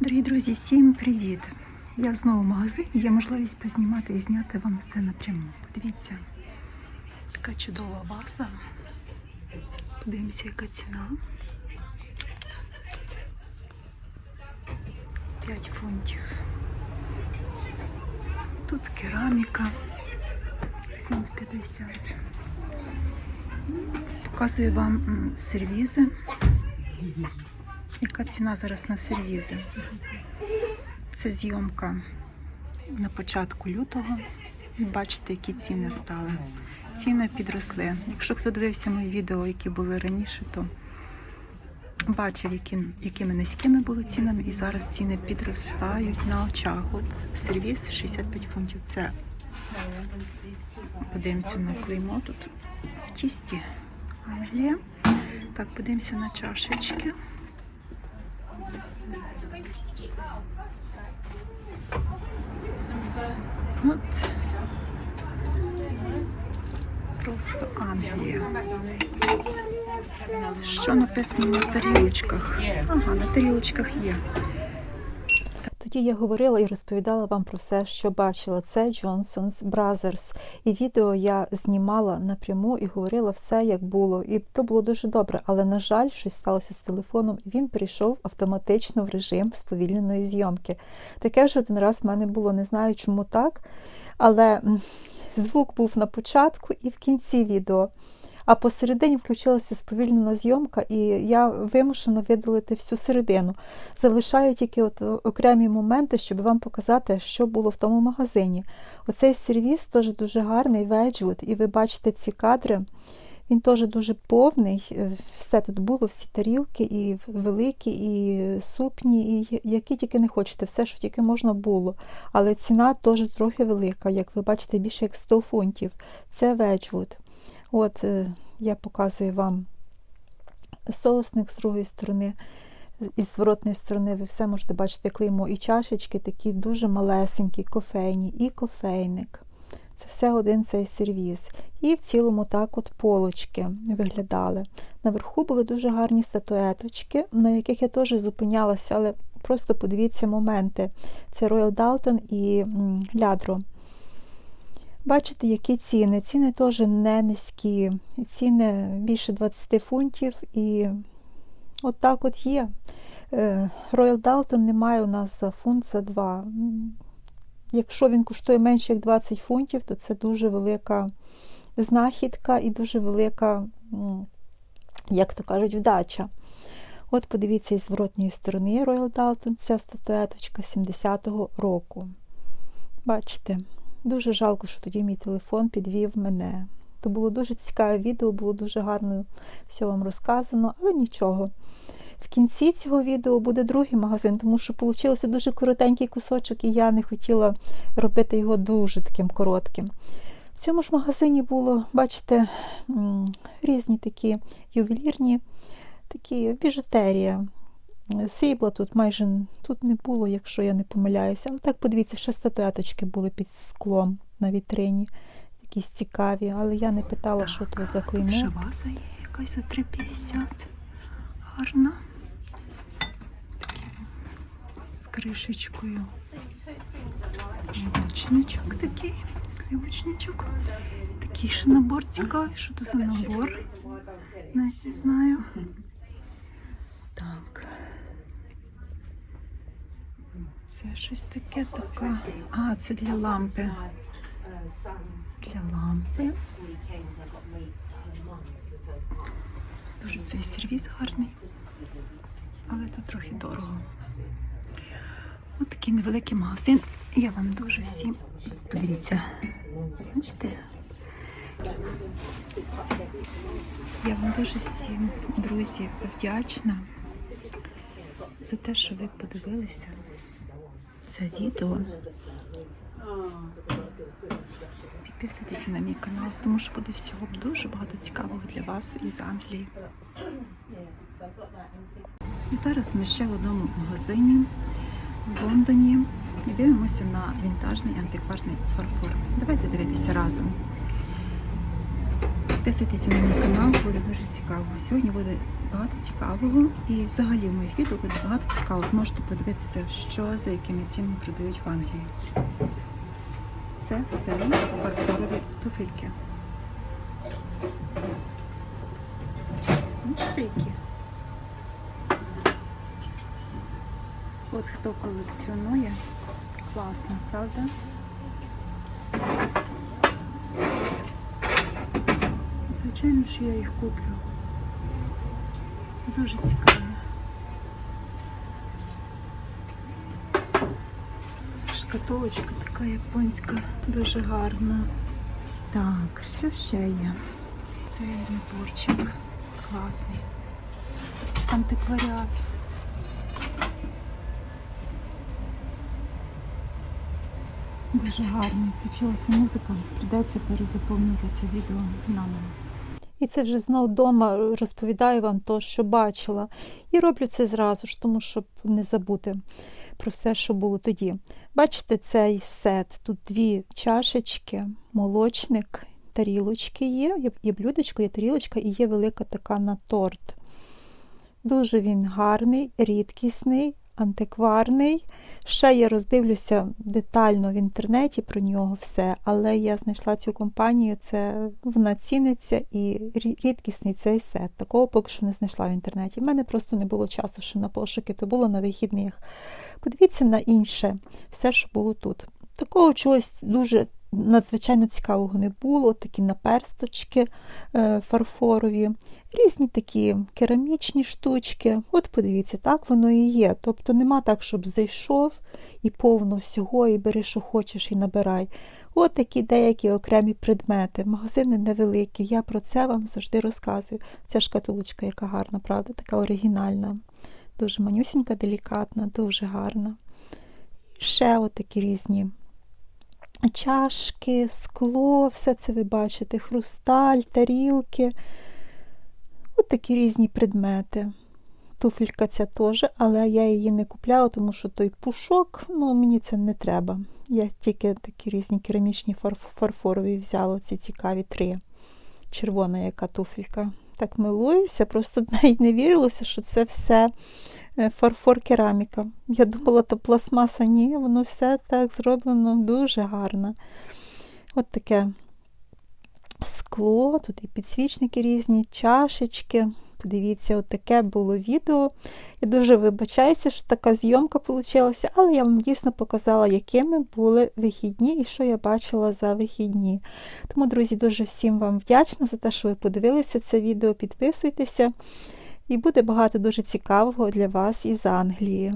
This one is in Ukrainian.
Дорогі друзі, всім привіт! Я знову в магазині, є можливість познімати і зняти вам все напряму. Подивіться, така чудова ваза. Подивимося, яка ціна. 5 фунтів. Тут кераміка. Фунт 50. Показую вам сервізи. Яка ціна зараз на сервізи? Це зйомка на початку лютого. Бачите, які ціни стали. Ціни підросли. Якщо хто дивився мої відео, які були раніше, то бачив, які, якими низькими були цінами, і зараз ціни підростають на очах. От сервіс 65 фунтів. Це подивимося на клеймо тут в тісті Англія. Так, подивимося на чашечки. От просто Англія. Що написано на тарілочках? Ага, на тарілочках є. Тоді я говорила і розповідала вам про все, що бачила. Це Johnson's Brothers. І відео я знімала напряму і говорила все, як було. І то було дуже добре. Але, на жаль, щось сталося з телефоном, і він перейшов автоматично в режим сповільненої зйомки. Таке вже один раз в мене було, не знаю, чому так. Але звук був на початку і в кінці відео. А посередині включилася сповільнена зйомка, і я вимушена видалити всю середину. Залишаю тільки от окремі моменти, щоб вам показати, що було в тому магазині. Оцей сервіс теж дуже гарний, Веджвуд, і ви бачите ці кадри. Він теж дуже повний. е, Все тут було, всі тарілки, і великі, і супні, і які тільки не хочете, все, що тільки можна було. Але ціна теж трохи велика, як ви бачите, більше як 100 фунтів. Це Веджвуд. От е, я показую вам соусник з другої сторони, з- із зворотної сторони ви все можете бачити клеймо. І чашечки такі дуже малесенькі, кофейні, і кофейник. Це все один цей сервіс. І в цілому так от полочки виглядали. Наверху були дуже гарні статуеточки, на яких я теж зупинялася, але просто подивіться моменти. Це Royal Dalton і Лядро. Бачите, які ціни. Ціни теж не низькі. Ціни більше 20 фунтів. І от так от є. Е, Royal Dalton немає у нас за фунт за два. Якщо він коштує менше як 20 фунтів, то це дуже велика знахідка і дуже велика, як то кажуть, вдача. От подивіться із зворотньої сторони Royal Dalton, ця статуеточка 70-го року. Бачите? Дуже жалко, що тоді мій телефон підвів мене. То було дуже цікаве відео, було дуже гарно все вам розказано, але нічого. В кінці цього відео буде другий магазин, тому що вийшов дуже коротенький кусочок, і я не хотіла робити його дуже таким коротким. В цьому ж магазині було, бачите, різні такі ювелірні, такі біжутерія. Срібла тут майже тут не було, якщо я не помиляюся. Але так подивіться, ще статуеточки були під склом на вітрині. Якісь цікаві, але я не питала, що то за Тут ще ваза є якась за 3,50. Гарна. Такі з кришечкою. Молочничок такий, сливочничок. Такий ще набор цікавий. Що то за набор? Навіть не знаю. Це щось таке таке. А, це для лампи. Для лампи. Дуже цей сервіс гарний, але тут трохи дорого. Ось такий невеликий магазин. Я вам дуже всім подивіться. Бачите? Я вам дуже всім, друзі, вдячна за те, що ви подивилися це відео. Підписуйтеся на мій канал, тому що буде всього дуже багато цікавого для вас із Англії. Зараз ми ще в одному магазині в Лондоні і дивимося на вінтажний антикварний фарфор. Давайте дивитися разом. Підписуйтеся на мій канал, буде дуже цікаво. Сьогодні буде багато цікавого. І взагалі в моїх відео буде багато цікавого. Можете подивитися, що за якими цінами продають в Англії. Це все фарфорові туфельки. Бачите, які? От хто колекціонує, класно, правда? Звичайно, що я їх куплю. Дуже цікаво. Шкатулочка така японська, дуже гарна. Так, що ще є? Це наборчик класний. Антикваріат. Дуже гарно. Включилася музика. Придеться перезаповнити це відео наново. І це вже знов вдома розповідаю вам то, що бачила. І роблю це зразу ж, тому щоб не забути про все, що було тоді. Бачите цей сет? Тут дві чашечки, молочник, тарілочки є, є- блюдечко, є тарілочка і є велика така на торт. Дуже він гарний, рідкісний, антикварний. Ще я роздивлюся детально в інтернеті про нього все, але я знайшла цю компанію, це вона ціниться і рідкісний цей сет. Такого поки що не знайшла в інтернеті. У мене просто не було часу ще на пошуки, то було на вихідних. Подивіться на інше, все, що було тут. Такого чогось дуже надзвичайно цікавого не було. Такі наперсточки е, фарфорові, різні такі керамічні штучки. От подивіться, так воно і є. Тобто нема так, щоб зайшов і повно всього, і бери, що хочеш, і набирай. От такі деякі окремі предмети. Магазини невеликі. Я про це вам завжди розказую. Ця шкатулочка, яка гарна, правда, така оригінальна. Дуже манюсінька, делікатна, дуже гарна. І ще от такі різні чашки, скло, все це ви бачите, хрусталь, тарілки. От такі різні предмети. Туфелька ця теж, але я її не купляла, тому що той пушок, ну мені це не треба. Я тільки такі різні керамічні фарфорові взяла, ці цікаві три. Червона яка туфелька. Так милуюся, просто навіть не вірилося, що це все е, фарфор кераміка. Я думала, то пластмаса, ні, воно все так зроблено дуже гарно. От таке скло, тут і підсвічники різні, чашечки. Подивіться, от таке було відео. Я дуже вибачаюся, що така зйомка вийшла, але я вам дійсно показала, якими були вихідні і що я бачила за вихідні. Тому, друзі, дуже всім вам вдячна за те, що ви подивилися це відео. Підписуйтеся, і буде багато дуже цікавого для вас із Англії.